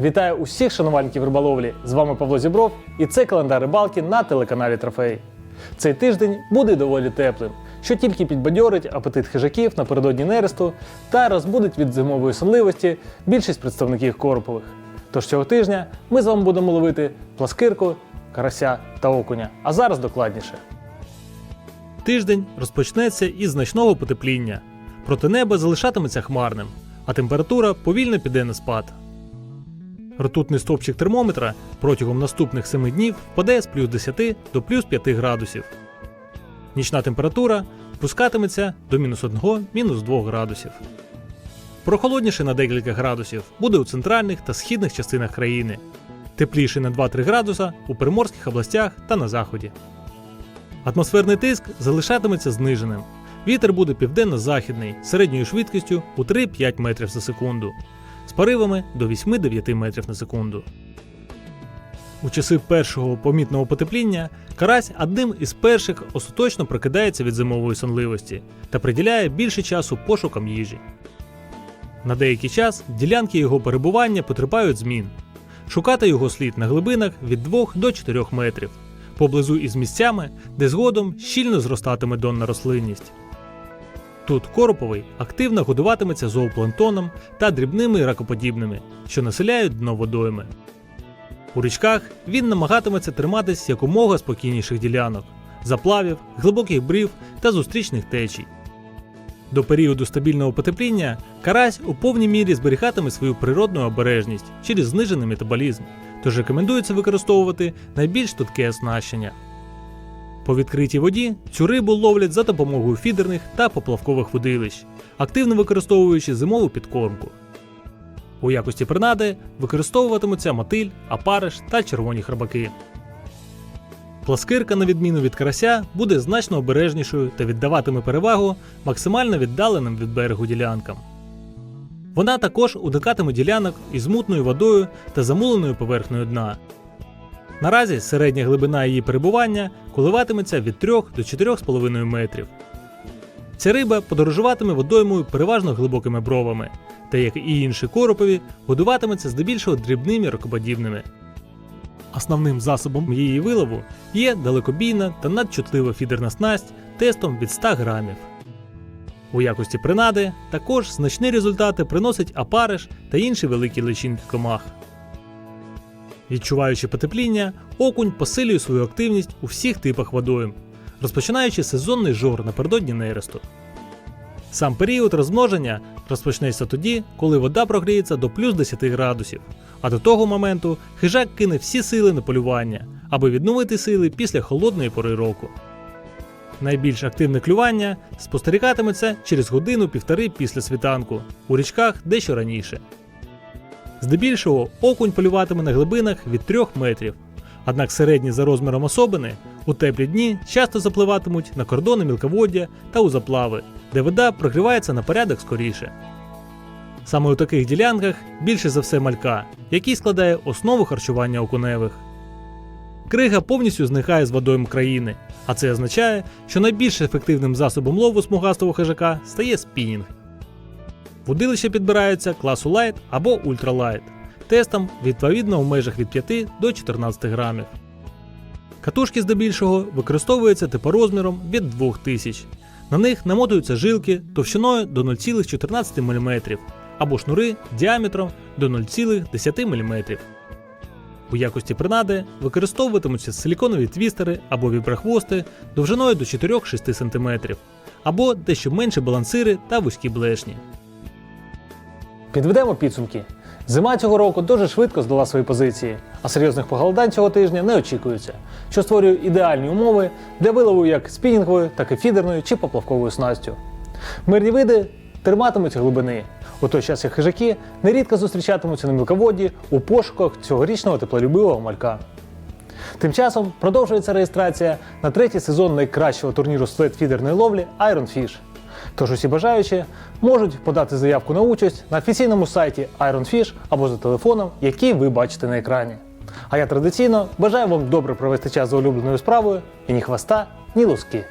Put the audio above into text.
Вітаю усіх шанувальників риболовлі! З вами Павло Зібров і це календар рибалки на телеканалі Трофей. Цей тиждень буде доволі теплим, що тільки підбадьорить апетит хижаків напередодні нересту та розбудить від зимової сонливості більшість представників коропових. Тож цього тижня ми з вами будемо ловити пласкирку, карася та окуня. А зараз докладніше. Тиждень розпочнеться із значного потепління, проте небо залишатиметься хмарним, а температура повільно піде на спад. Ртутний стовпчик термометра протягом наступних 7 днів впаде з плюс 10 до плюс 5 градусів. Нічна температура спускатиметься до мінус 1 мінус 2 градусів. Прохолодніше на декілька градусів буде у центральних та східних частинах країни, тепліше на 2-3 градуса у приморських областях та на заході. Атмосферний тиск залишатиметься зниженим. Вітер буде південно-західний середньою швидкістю у 3-5 метрів за секунду, з поривами до 8-9 метрів на секунду. У часи першого помітного потепління карась одним із перших остаточно прокидається від зимової сонливості та приділяє більше часу пошукам їжі. На деякий час ділянки його перебування потерпають змін. Шукати його слід на глибинах від 2 до 4 метрів, поблизу із місцями, де згодом щільно зростатиме донна рослинність. Тут короповий активно годуватиметься зоопланктоном та дрібними ракоподібними, що населяють дно водойми. У річках він намагатиметься триматись якомога спокійніших ділянок, заплавів, глибоких брів та зустрічних течій. До періоду стабільного потепління карась у повній мірі зберігатиме свою природну обережність через знижений метаболізм, тож рекомендується використовувати найбільш тутке оснащення. По відкритій воді цю рибу ловлять за допомогою фідерних та поплавкових водилищ, активно використовуючи зимову підкормку. У якості принади використовуватимуться мотиль, апариш та червоні храбаки. Пласкирка, на відміну від карася, буде значно обережнішою та віддаватиме перевагу максимально віддаленим від берегу ділянкам. Вона також уникатиме ділянок із мутною водою та замуленою поверхнею дна. Наразі середня глибина її перебування коливатиметься від 3 до 4,5 метрів. Ця риба подорожуватиме водоймою переважно глибокими бровами, та як і інші коропові, годуватиметься здебільшого дрібними ракоподібними. Основним засобом її вилову є далекобійна та надчутлива фідерна снасть тестом від 100 грамів. У якості принади також значні результати приносить апариш та інші великі личинки комах. Відчуваючи потепління, окунь посилює свою активність у всіх типах водойм, розпочинаючи сезонний жор напередодні нересту. Сам період розмноження розпочнеться тоді, коли вода прогріється до плюс 10 градусів, а до того моменту хижак кине всі сили на полювання, аби відновити сили після холодної пори року. Найбільш активне клювання спостерігатиметься через годину-півтори після світанку, у річках дещо раніше. Здебільшого окунь полюватиме на глибинах від 3 метрів, однак середні за розміром особини у теплі дні часто запливатимуть на кордони мілководдя та у заплави, де вода прогрівається на порядок скоріше. Саме у таких ділянках більше за все малька, який складає основу харчування окуневих. Крига повністю зникає з водойм країни, а це означає, що найбільш ефективним засобом лову смугастого хижака стає спінінг. Водилища підбираються класу Light або Ultra Light, тестом відповідно в межах від 5 до 14 грамів. Катушки здебільшого використовуються типорозміром від 2000. На них намотуються жилки товщиною до 0,14 мм або шнури діаметром до 0,10 мм. У якості принади використовуватимуться силіконові твістери або віброхвости довжиною до 4-6 см, або дещо менші балансири та вузькі блешні. Підведемо підсумки. Зима цього року дуже швидко здала свої позиції, а серйозних похолодань цього тижня не очікується, що створює ідеальні умови для вилову як спінінговою, так і фідерною чи поплавковою снастю. Мирні види триматимуться глибини, у той час як хижаки нерідко зустрічатимуться на мілководді у пошуках цьогорічного теплолюбивого малька. Тим часом продовжується реєстрація на третій сезон найкращого турніру след-фідерної ловлі Iron Fish. Тож усі бажаючі можуть подати заявку на участь на офіційному сайті IronFish або за телефоном, який ви бачите на екрані. А я традиційно бажаю вам добре провести час за улюбленою справою і ні хвоста, ні луски.